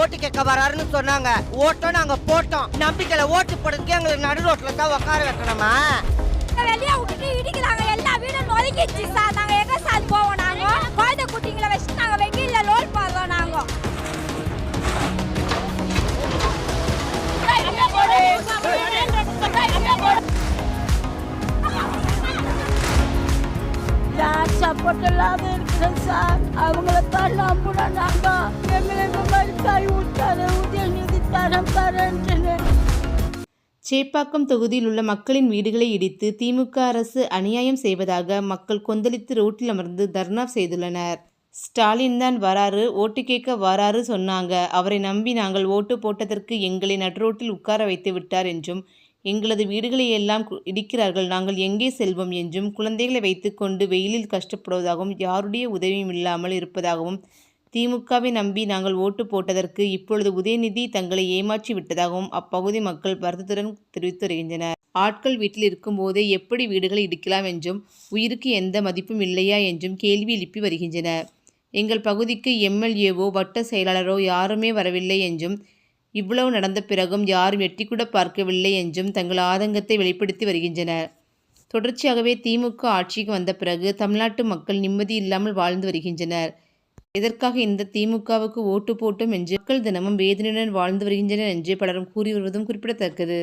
ஓட்டு கேட்க வராருன்னு சொன்னாங்க. ஓட்டம் நாங்க போட்டோம். நம்பிக்கையில ஓட்டு போடுறதுக்கு எங்களுக்கு நடு ரோட்ல தான் உட்கார வைக்கணுமா? வெளியே விட்டுட்டு இடிக்கிறாங்க. எல்லா வீடும் நொறுக்கிடுச்சு சார். நாங்க எங்க சார் போவோம் நாங்க? குழந்தை குட்டிங்களை வச்சு நாங்க வெயில்ல லோல் பாடுறோம் நாங்க. யார் சப்போர்ட் இல்லாத இருக்கிறேன் சார்? அவங்கள தான் நம்பணும் சேப்பாக்கம் தொகுதியில் உள்ள மக்களின் வீடுகளை இடித்து திமுக அரசு அநியாயம் செய்வதாக மக்கள் கொந்தளித்து ரோட்டில் அமர்ந்து தர்ணா செய்துள்ளனர். ஸ்டாலின் தான் வராரு ஓட்டு கேட்க வராரு சொன்னாங்க. அவரை நம்பி நாங்கள் ஓட்டு போட்டதற்கு எங்களை நடுரோட்டில் உட்கார வைத்து விட்டார் என்றும் எங்களது வீடுகளை எல்லாம் இடிக்கிறார்கள் நாங்கள் எங்கே செல்வோம் என்றும் குழந்தைகளை வைத்துக்கொண்டு வெயிலில் கஷ்டப்படுவதாகவும் யாருடைய உதவியும் இல்லாமல் இருப்பதாகவும் திமுகவை நம்பி நாங்கள் ஓட்டு போட்டதற்கு இப்பொழுது உதயநிதி தங்களை ஏமாற்றி விட்டதாகவும் அப்பகுதி மக்கள் வருத்தத்துடன் தெரிவித்து வருகின்றனர். ஆட்கள் வீட்டில் இருக்கும்போதே எப்படி வீடுகளை இடிக்கலாம் என்றும் உயிருக்கு எந்த மதிப்பும் இல்லையா என்றும் கேள்வி எழுப்பி வருகின்றனர். எங்கள் பகுதிக்கு எம்எல்ஏவோ வட்ட செயலாளரோ யாருமே வரவில்லை என்றும் இவ்வளவு நடந்த பிறகும் யாரும் எட்டிக்கூட பார்க்கவில்லை என்றும் தங்கள் ஆதங்கத்தை வெளிப்படுத்தி வருகின்றனர். தொடர்ச்சியாகவே திமுக ஆட்சிக்கு வந்த பிறகு தமிழ்நாட்டு மக்கள் நிம்மதி இல்லாமல் வாழ்ந்து வருகின்றனர். இதற்காக இந்த திமுகவுக்கு ஓட்டு போட்டோம் என்று மக்கள் தினமும் வேதனையுடன் வாழ்ந்து வருகின்றனர் என்று பலரும் கூறி வருவதும் குறிப்பிடத்தக்கது.